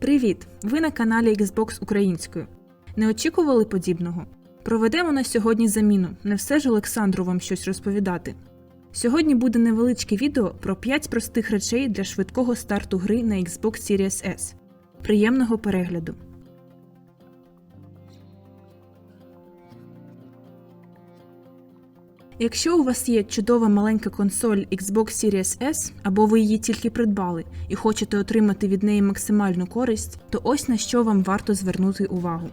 Привіт! Ви на каналі Xbox українською. Не очікували подібного? Проведемо на сьогодні заміну. Не все ж Олександру вам щось розповідати. Сьогодні буде невеличке відео про 5 простих речей для швидкого старту гри на Xbox Series S. Приємного перегляду! Якщо у вас є чудова маленька консоль Xbox Series S, або ви її тільки придбали і хочете отримати від неї максимальну користь, то ось на що вам варто звернути увагу.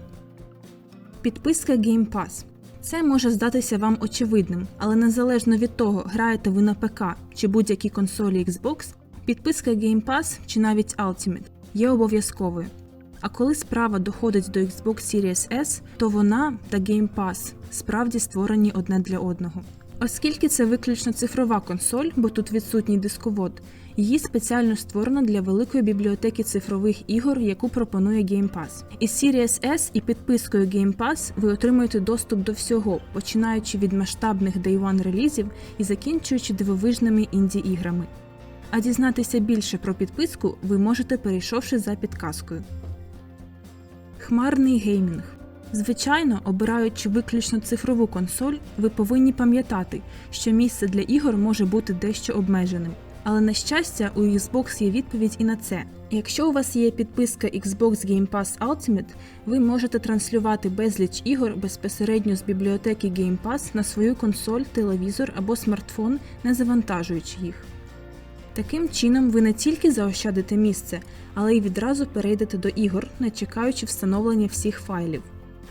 Підписка Game Pass. Це може здатися вам очевидним, але незалежно від того, граєте ви на ПК чи будь-якій консолі Xbox, підписка Game Pass чи навіть Ultimate є обов'язковою. А коли справа доходить до Xbox Series S, то вона та Game Pass справді створені одне для одного. Оскільки це виключно цифрова консоль, бо тут відсутній дисковод, її спеціально створено для великої бібліотеки цифрових ігор, яку пропонує Game Pass. Із Series S і підпискою Game Pass ви отримуєте доступ до всього, починаючи від масштабних Day One релізів і закінчуючи дивовижними інді-іграми. А дізнатися більше про підписку ви можете перейшовши за підказкою. Хмарний геймінг. Звичайно, обираючи виключно цифрову консоль, ви повинні пам'ятати, що місце для ігор може бути дещо обмеженим. Але на щастя, у Xbox є відповідь і на це. Якщо у вас є підписка Xbox Game Pass Ultimate, ви можете транслювати безліч ігор безпосередньо з бібліотеки Game Pass на свою консоль, телевізор або смартфон, не завантажуючи їх. Таким чином, ви не тільки заощадите місце, але й відразу перейдете до ігор, не чекаючи встановлення всіх файлів.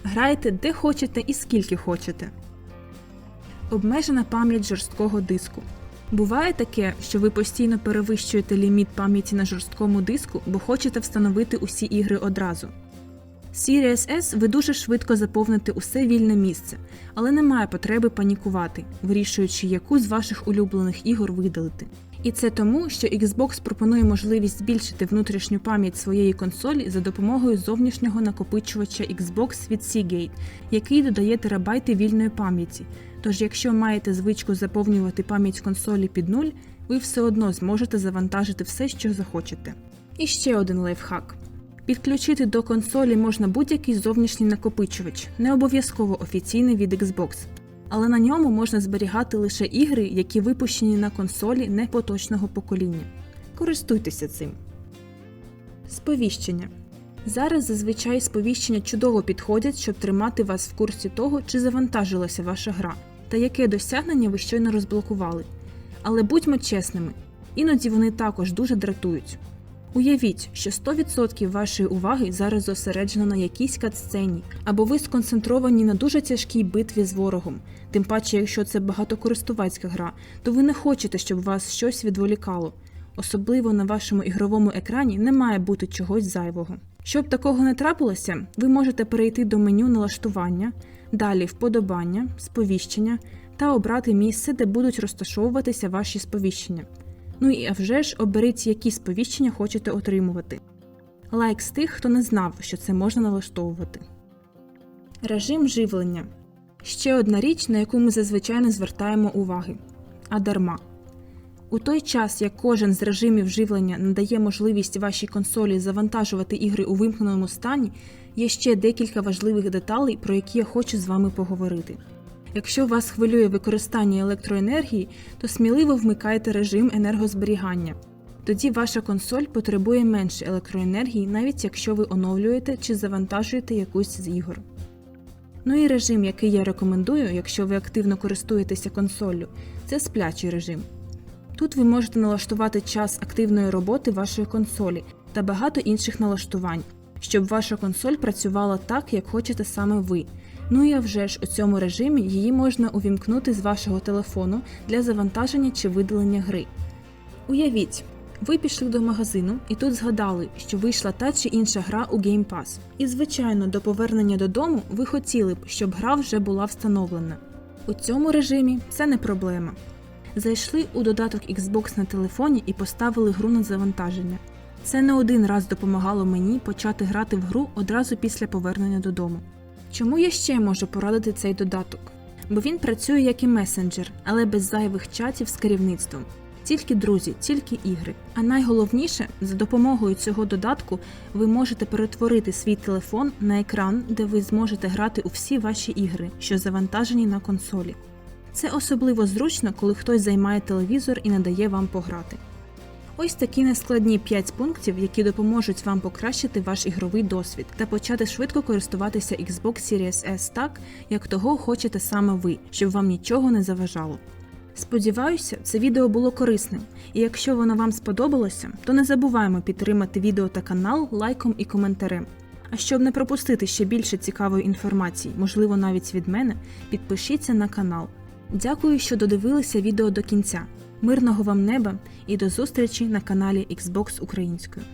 Грайте де хочете і скільки хочете. Обмежена пам'ять жорсткого диску. Буває таке, що ви постійно перевищуєте ліміт пам'яті на жорсткому диску, бо хочете встановити усі ігри одразу. Series S ви дуже швидко заповните усе вільне місце, але немає потреби панікувати, вирішуючи, яку з ваших улюблених ігор видалити. І це тому, що Xbox пропонує можливість збільшити внутрішню пам'ять своєї консолі за допомогою зовнішнього накопичувача Xbox від Seagate, який додає терабайти вільної пам'яті. Тож, якщо маєте звичку заповнювати пам'ять консолі під нуль, ви все одно зможете завантажити все, що захочете. І ще один лайфхак. Підключити до консолі можна будь-який зовнішній накопичувач, не обов'язково офіційний від Xbox але на ньому можна зберігати лише ігри, які випущені на консолі непоточного покоління. Користуйтеся цим. Сповіщення. Зараз зазвичай сповіщення чудово підходять, щоб тримати вас в курсі того, чи завантажилася ваша гра, та яке досягнення ви щойно розблокували. Але будьмо чесними, іноді вони також дуже дратують. Уявіть, що 100% вашої уваги зараз зосереджено на якійсь катсцені, або ви сконцентровані на дуже тяжкій битві з ворогом. Тим паче, якщо це багатокористувацька гра, то ви не хочете, щоб вас щось відволікало. Особливо на вашому ігровому екрані не має бути чогось зайвого. Щоб такого не трапилося, ви можете перейти до меню налаштування, далі вподобання, сповіщення та обрати місце, де будуть розташовуватися ваші сповіщення. Ну і а вже ж оберіть, які сповіщення хочете отримувати. Лайк з тих, хто не знав, що це можна налаштовувати. Режим живлення ще одна річ, на яку ми зазвичай не звертаємо уваги. А дарма. У той час, як кожен з режимів живлення надає можливість вашій консолі завантажувати ігри у вимкненому стані, є ще декілька важливих деталей, про які я хочу з вами поговорити. Якщо вас хвилює використання електроенергії, то сміливо вмикайте режим енергозберігання. Тоді ваша консоль потребує менше електроенергії, навіть якщо ви оновлюєте чи завантажуєте якусь з ігор. Ну і режим, який я рекомендую, якщо ви активно користуєтеся консоллю, це сплячий режим. Тут ви можете налаштувати час активної роботи вашої консолі та багато інших налаштувань, щоб ваша консоль працювала так, як хочете саме ви. Ну і вже ж у цьому режимі її можна увімкнути з вашого телефону для завантаження чи видалення гри. Уявіть, ви пішли до магазину і тут згадали, що вийшла та чи інша гра у Game Pass. І, звичайно, до повернення додому ви хотіли б, щоб гра вже була встановлена. У цьому режимі це не проблема. Зайшли у додаток Xbox на телефоні і поставили гру на завантаження. Це не один раз допомагало мені почати грати в гру одразу після повернення додому. Чому я ще можу порадити цей додаток? Бо він працює як і месенджер, але без зайвих чатів з керівництвом. Тільки друзі, тільки ігри. А найголовніше, за допомогою цього додатку ви можете перетворити свій телефон на екран, де ви зможете грати у всі ваші ігри, що завантажені на консолі. Це особливо зручно, коли хтось займає телевізор і не дає вам пограти. Ось такі нескладні 5 пунктів, які допоможуть вам покращити ваш ігровий досвід та почати швидко користуватися Xbox Series S так, як того хочете саме ви, щоб вам нічого не заважало. Сподіваюся, це відео було корисним, і якщо воно вам сподобалося, то не забуваємо підтримати відео та канал лайком і коментарем. А щоб не пропустити ще більше цікавої інформації, можливо навіть від мене, підпишіться на канал. Дякую, що додивилися відео до кінця. Мирного вам неба і до зустрічі на каналі Xbox Українською.